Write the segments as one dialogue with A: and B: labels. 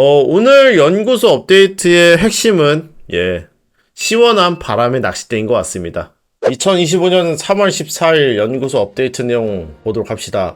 A: 어, 오늘 연구소 업데이트의 핵심은, 예, 시원한 바람의 낚싯대인 것 같습니다. 2025년 3월 14일 연구소 업데이트 내용 보도록 합시다.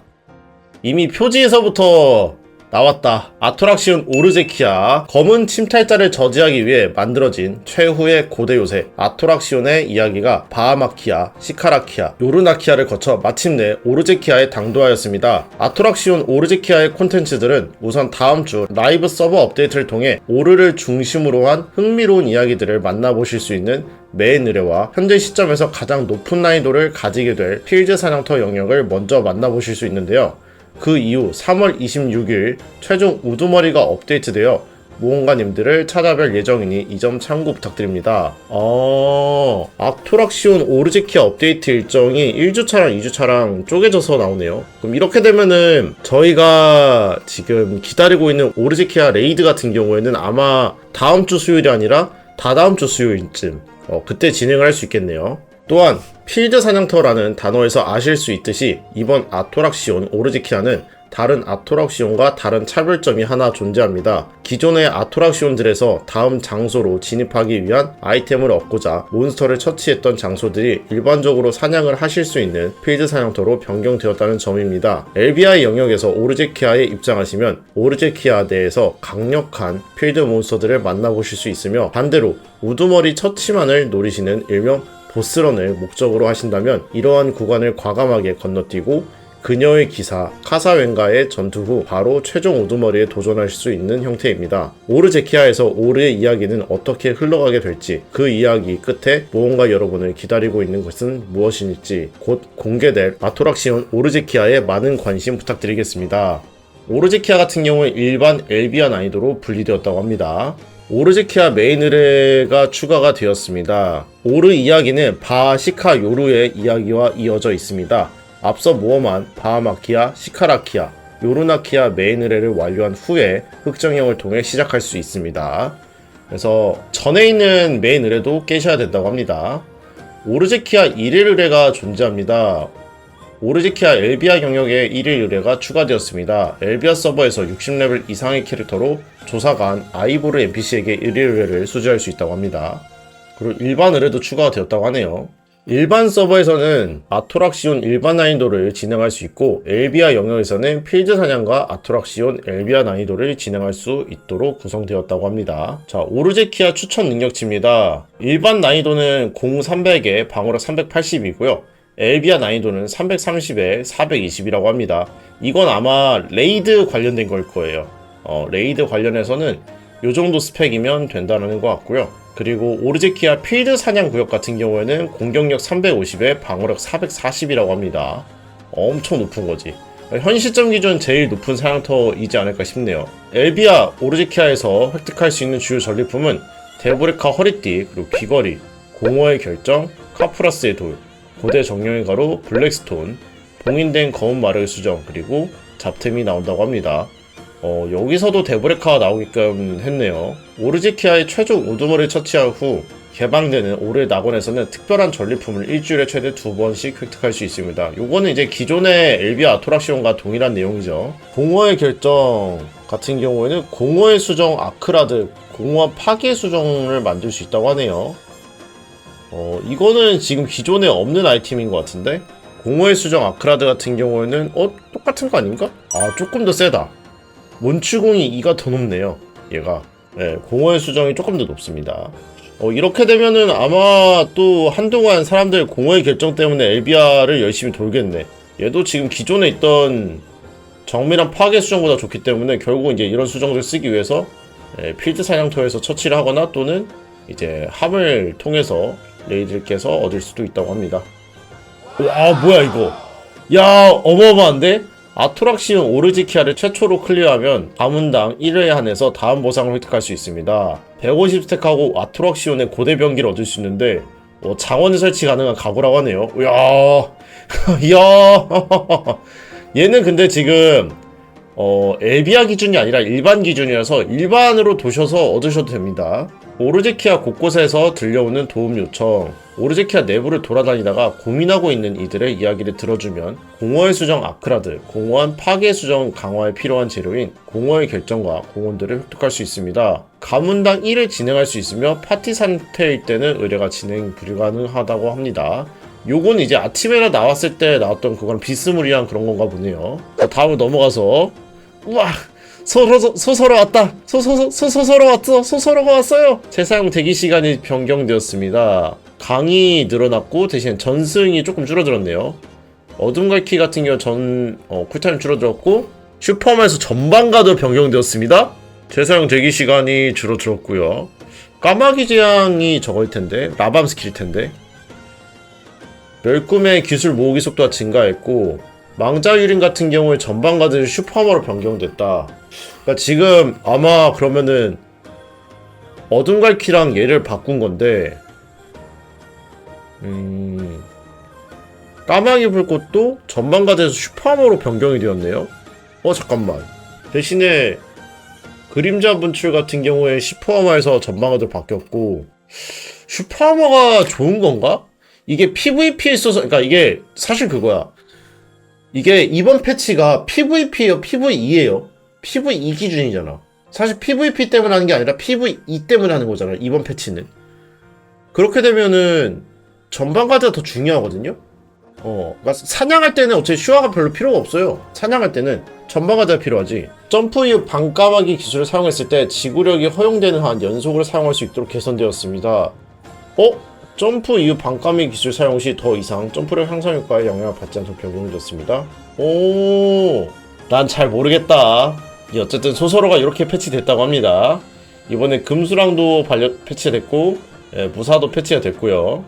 A: 이미 표지에서부터 나왔다. 아토락시온 오르제키아 검은 침탈자를 저지하기 위해 만들어진 최후의 고대 요새 아토락시온의 이야기가 바하마키아, 시카라키아, 요르나키아를 거쳐 마침내 오르제키아에 당도하였습니다. 아토락시온 오르제키아의 콘텐츠들은 우선 다음 주 라이브 서버 업데이트를 통해 오르를 중심으로 한 흥미로운 이야기들을 만나보실 수 있는 메인 의뢰와 현재 시점에서 가장 높은 난이도를 가지게 될 필드 사냥터 영역을 먼저 만나보실 수 있는데요. 그 이후 3월 26일 최종 우두머리가 업데이트되어 모험가님들을 찾아뵐 예정이니 이 점 참고 부탁드립니다. 어, 악토락시온 오르제키아 업데이트 일정이 1주차랑 2주차랑 쪼개져서 나오네요. 그럼 이렇게 되면은 저희가 지금 기다리고 있는 오르제키아 레이드 같은 경우에는 아마 다음 주 수요일이 아니라 다다음 주 수요일쯤 어, 그때 진행을 할 수 있겠네요. 또한 필드 사냥터라는 단어에서 아실 수 있듯이 이번 아토락시온 오르지키아는 다른 아토락시온과 다른 차별점이 하나 존재합니다. 기존의 아토락시온들에서 다음 장소로 진입하기 위한 아이템을 얻고자 몬스터를 처치했던 장소들이 일반적으로 사냥을 하실 수 있는 필드 사냥터로 변경되었다는 점입니다. LBI 영역에서 오르제키아에 입장하시면 오르제키아 내에서 강력한 필드 몬스터들을 만나보실 수 있으며 반대로 우두머리 처치만을 노리시는 일명 보스런을 목적으로 하신다면 이러한 구간을 과감하게 건너뛰고 그녀의 기사 카사웬가의 전투 후 바로 최종 우두머리에 도전하실 수 있는 형태입니다. 오르제키아에서 오르의 이야기는 어떻게 흘러가게 될지 그 이야기 끝에 무언가 여러분을 기다리고 있는 것은 무엇일지 곧 공개될 아토락시온 오르제키아에 많은 관심 부탁드리겠습니다. 오르제키아 같은 경우에 일반 엘비아 난이도로 분리되었다고 합니다. 오르제키아 메인 의뢰가 추가가 되었습니다. 오르 이야기는 바시카 요루의 이야기와 이어져 있습니다. 앞서 모험한 바하마키아, 시카라키아, 요르나키아 메인 의뢰를 완료한 후에 흑정형을 통해 시작할 수 있습니다. 그래서 전에 있는 메인 의뢰도 깨셔야 된다고 합니다. 오르제키아 1일 의뢰가 존재합니다. 오르지키아 엘비아 경역에 1일 의뢰가 추가되었습니다. 엘비아 서버에서 60레벨 이상의 캐릭터로 조사관 아이보르 NPC에게 1일 의뢰를 수주할 수 있다고 합니다. 그리고 일반 의뢰도 추가가 되었다고 하네요. 일반 서버에서는 아토락시온 일반 난이도를 진행할 수 있고 엘비아 영역에서는 필드 사냥과 아토락시온 엘비아 난이도를 진행할 수 있도록 구성되었다고 합니다. 자, 오르제키아 추천 능력치입니다. 일반 난이도는 공 300에 방어력 380이고요. 엘비아 난이도는 330에 420이라고 합니다. 이건 아마 레이드 관련된 걸 거예요. 어, 레이드 관련해서는 이 정도 스펙이면 된다는 것 같고요. 그리고 오르제키아 필드 사냥 구역 같은 경우에는 공격력 350에 방어력 440이라고 합니다. 엄청 높은 거지. 현 시점 기준 제일 높은 사냥터이지 않을까 싶네요. 엘비아 오르제키아에서 획득할 수 있는 주요 전리품은 데브레카 허리띠, 그리고 귀걸이, 공허의 결정, 카프라스의 돌, 고대 정령의 가루, 블랙스톤, 봉인된 검은 마르의 수정, 그리고 잡템이 나온다고 합니다. 어, 여기서도 데브레카가 나오게끔 했네요. 오르지키아의 최종 우두머리를 처치한 후 개방되는 올해 낙원에서는 특별한 전리품을 일주일에 최대 두 번씩 획득할 수 있습니다. 요거는 이제 기존의 엘비아 아토락시온과 동일한 내용이죠. 공허의 결정 같은 경우에는 공허의 수정 아크라드, 공허한 파괴 수정을 만들 수 있다고 하네요. 어, 이거는 지금 기존에 없는 아이템인 것 같은데? 공허의 수정 아크라드 같은 경우에는, 어? 똑같은 거 아닌가? 아, 조금 더 세다. 몬추궁이 2가 더 높네요. 얘가. 네, 공허의 수정이 조금 더 높습니다. 어, 이렇게 되면은 아마 또 한동안 사람들 공허의 결정 때문에 엘비아를 열심히 돌겠네. 얘도 지금 기존에 있던 정밀한 파괴 수정보다 좋기 때문에 결국 이제 이런 수정을 쓰기 위해서 예, 필드 사냥터에서 처치를 하거나 또는 이제 함을 통해서 레이드를 깨서 얻을 수도 있다고 합니다. 아 뭐야 이거? 야 어마어마한데? 아토락시온 오르지키아를 최초로 클리어하면 가문당 1회에 한해서 다음 보상을 획득할 수 있습니다. 150스택하고 아토락시온의 고대 병기를 얻을 수 있는데 어, 장원 설치 가능한 가구라고 하네요. 이야, 이야. 얘는 근데 지금 어, 엘비아 기준이 아니라 일반 기준이라서 일반으로 도셔서 얻으셔도 됩니다. 오르제키아 곳곳에서 들려오는 도움 요청. 오르제키아 내부를 돌아다니다가 고민하고 있는 이들의 이야기를 들어주면 공허의 수정 아크라드, 공허한 파괴 수정 강화에 필요한 재료인 공허의 결정과 공원들을 획득할 수 있습니다. 가문당 1을 진행할 수 있으며 파티 상태일 때는 의뢰가 진행 불가능하다고 합니다. 요건 이제 아침에나 나왔을 때 나왔던 그거랑 비스무리한 그런 건가 보네요. 자, 다음으로 넘어가서 우와 소서 소서로 왔다. 소소소 소소서로 왔어. 소서로가 왔어요. 재사용 대기 시간이 변경되었습니다. 강이 늘어났고 대신 전승이 조금 줄어들었네요. 어둠갈키 같은 경우 전 어, 쿨타임 줄어들었고 슈퍼맨에서 전반가도 변경되었습니다. 재사용 대기 시간이 줄어들었고요. 까마귀 재앙이 저거일 텐데 라밤 스킬일 텐데. 멸꿈의 기술 모으기 속도가 증가했고 망자 유린 같은 경우에 전반가들이 슈퍼머로 변경됐다. 그러니까 지금 아마 그러면은 어둠갈키랑 얘를 바꾼 건데 음 까마귀 불꽃도 전반가들에서 슈퍼머로 변경이 되었네요. 어 잠깐만 대신에 그림자 분출 같은 경우에 슈퍼머에서 전반가들 바뀌었고 슈퍼머가 좋은 건가? 이게 PVP에 있어서 그러니까 이게 사실 그거야. 이게 이번 패치가 PVP예요, PVE예요. PVE 기준이잖아. 사실 PVP 때문에 하는 게 아니라 PVE 때문에 하는 거잖아. 이번 패치는. 그렇게 되면은 전반 가드가 더 중요하거든요. 어, 그러니까 사냥할 때는 어차피 슈아가 별로 필요가 없어요. 사냥할 때는 전방 가드가 필요하지. 점프 이후 반까마귀 기술을 사용했을 때 지구력이 허용되는 한 연속으로 사용할 수 있도록 개선되었습니다. 어? 점프 이후 반감의 기술 사용 시 더 이상 점프력 향상 효과에 영향을 받지 않도록 적용해졌습니다. 오, 난 잘 모르겠다. 이 어쨌든 소서로가 이렇게 패치됐다고 합니다. 이번에 금수랑도 발려 패치됐고, 예, 무사도 패치가 됐고요.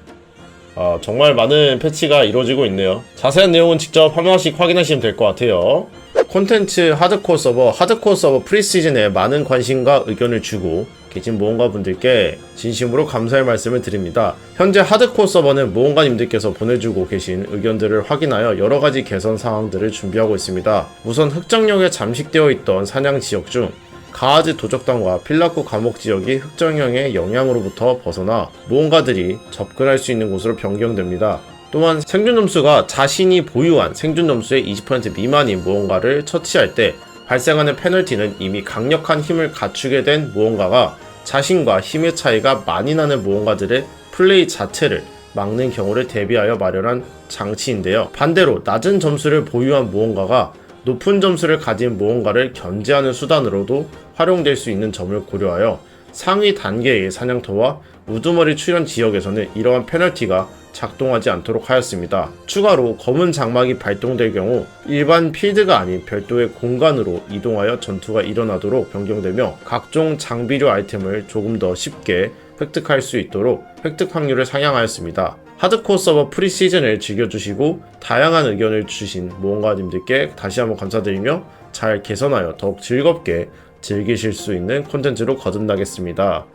A: 아, 정말 많은 패치가 이루어지고 있네요. 자세한 내용은 직접 한 번씩 확인하시면 될 것 같아요. 콘텐츠 하드코어 서버, 하드코어 서버 프리시즌에 많은 관심과 의견을 주고 계신 모험가 분들께 진심으로 감사의 말씀을 드립니다. 현재 하드코어 서버는 모험가님들께서 보내주고 계신 의견들을 확인하여 여러 가지 개선 사항들을 준비하고 있습니다. 우선 흑정역에 잠식되어 있던 사냥 지역 중 가하즈 도적단과 필라쿠 감옥 지역이 흑정형의 영향으로부터 벗어나 모험가들이 접근할 수 있는 곳으로 변경됩니다. 또한 생존 점수가 자신이 보유한 생존 점수의 20% 미만인 무언가를 처치할 때 발생하는 페널티는 이미 강력한 힘을 갖추게 된 무언가가 자신과 힘의 차이가 많이 나는 무언가들의 플레이 자체를 막는 경우를 대비하여 마련한 장치인데요. 반대로 낮은 점수를 보유한 무언가가 높은 점수를 가진 무언가를 견제하는 수단으로도 활용될 수 있는 점을 고려하여 상위 단계의 사냥터와 우두머리 출현 지역에서는 이러한 페널티가 작동하지 않도록 하였습니다. 추가로 검은 장막이 발동될 경우 일반 필드가 아닌 별도의 공간으로 이동하여 전투가 일어나도록 변경되며 각종 장비류 아이템을 조금 더 쉽게 획득할 수 있도록 획득 확률을 상향하였습니다. 하드코어 서버 프리시즌을 즐겨주시고 다양한 의견을 주신 모험가님들께 다시 한번 감사드리며 잘 개선하여 더욱 즐겁게 즐기실 수 있는 콘텐츠로 거듭나겠습니다.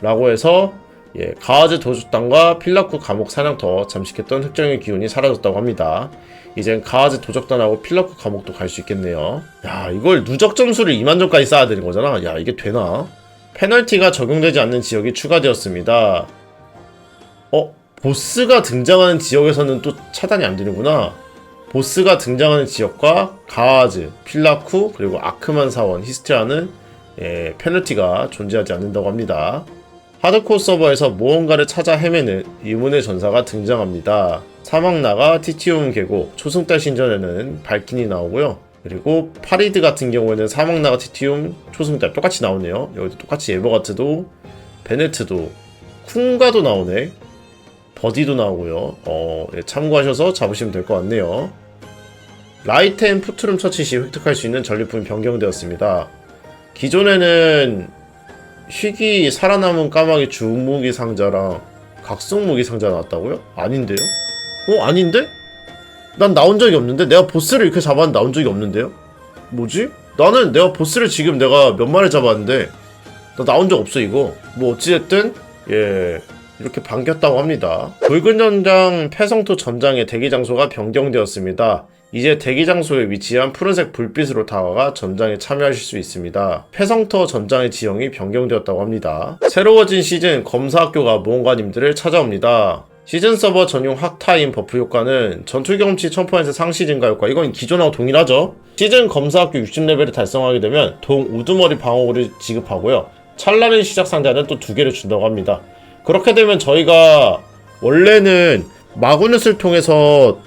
A: 라고 해서 예, 가하즈 도적단과 필라쿠 감옥 사냥터 잠식했던 흑정의 기운이 사라졌다고 합니다. 이젠 가하즈 도적단하고 필라쿠 감옥도 갈 수 있겠네요. 야, 이걸 누적 점수를 2만 점까지 쌓아야 되는 거잖아. 야, 이게 되나? 페널티가 적용되지 않는 지역이 추가되었습니다. 어, 보스가 등장하는 지역에서는 또 차단이 안 되는구나. 보스가 등장하는 지역과 가하즈, 필라쿠, 그리고 아크만 사원, 히스트라는 예, 페널티가 존재하지 않는다고 합니다. 하드코어 서버에서 무언가를 찾아 헤매는 이문의 전사가 등장합니다. 사막나가 티티움 계곡, 초승달 신전에는 발킨이 나오고요. 그리고 파리드 같은 경우에는 사막나가 티티움, 초승달 똑같이 나오네요. 여기도 똑같이 에버가트도, 베네트도, 쿵가도 나오네. 버디도 나오고요. 어, 예, 참고하셔서 잡으시면 될 것 같네요. 라이트 앤 푸트룸 처치 시 획득할 수 있는 전리품이 변경되었습니다. 기존에는 희귀 살아남은 까마귀 주무기 상자랑 각성 무기 상자 나왔다고요? 아닌데요? 어 아닌데? 난 나온 적이 없는데 내가 보스를 이렇게 잡았는데 나온 적이 없는데요? 뭐지? 나는 내가 보스를 지금 내가 몇 마리 잡았는데 나 나온 적 없어 이거 뭐 어찌됐든 예 이렇게 바뀌었다고 합니다 붉은 전장 패성토 전장의 대기 장소가 변경되었습니다 이제 대기 장소에 위치한 푸른색 불빛으로 다가가 전장에 참여하실 수 있습니다. 회성터 전장의 지형이 변경되었다고 합니다. 새로워진 시즌 검사학교가 모험가님들을 찾아옵니다. 시즌 서버 전용 학타임 버프 효과는 전투 경험치 1000% 상시 증가 효과 이건 기존하고 동일하죠 시즌 검사학교 60레벨을 달성하게 되면 동 우두머리 방어구를 지급하고요 찰나의 시작 상자는 또 두 개를 준다고 합니다 그렇게 되면 저희가 원래는 마구넷을 통해서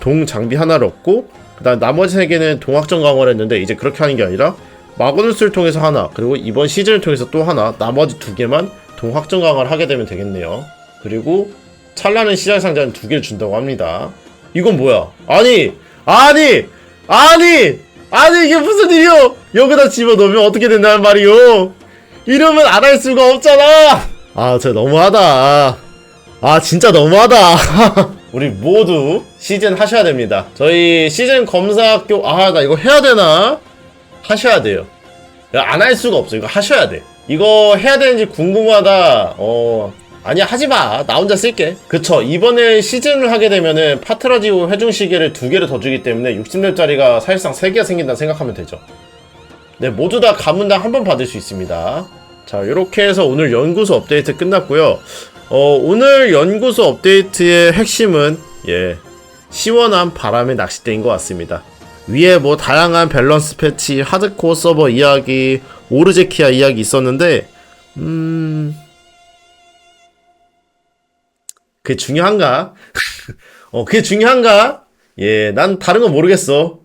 A: 동 장비 하나를 얻고 그다음 나머지 세 개는 동학전 강화를 했는데 이제 그렇게 하는 게 아니라 마구넷을 통해서 하나 그리고 이번 시즌을 통해서 또 하나 나머지 두 개만 동학전 강화를 하게 되면 되겠네요 그리고 찰나는 시작 상자는 두 개를 준다고 합니다. 이건 뭐야? 아니, 아니, 아니, 아니 이게 무슨 일이요? 여기다 집어 넣으면 어떻게 된다는 말이요? 이러면 안 할 수가 없잖아. 아, 진짜 너무하다. 아, 진짜 너무하다. 우리 모두 시즌 하셔야 됩니다. 저희 시즌 검사 학교 아, 나 이거 해야 되나? 하셔야 돼요. 안 할 수가 없어. 이거 하셔야 돼. 이거 해야 되는지 궁금하다. 어. 아니야 하지 마. 나 혼자 쓸게. 그쵸. 이번에 시즌을 하게 되면은 파트라지오 회중 시계를 두 개를 더 주기 때문에 60렙짜리가 사실상 세 개가 생긴다 생각하면 되죠. 네, 모두 다 가문당 한 번 받을 수 있습니다. 자, 이렇게 해서 오늘 연구소 업데이트 끝났고요. 어, 오늘 연구소 업데이트의 핵심은 예, 시원한 바람의 낚싯대인 것 같습니다. 위에 뭐 다양한 밸런스 패치, 하드코어 서버 이야기, 오르제키아 이야기 있었는데, 음, 그게 중요한가? 어, 그게 중요한가? 예, 난 다른 건 모르겠어.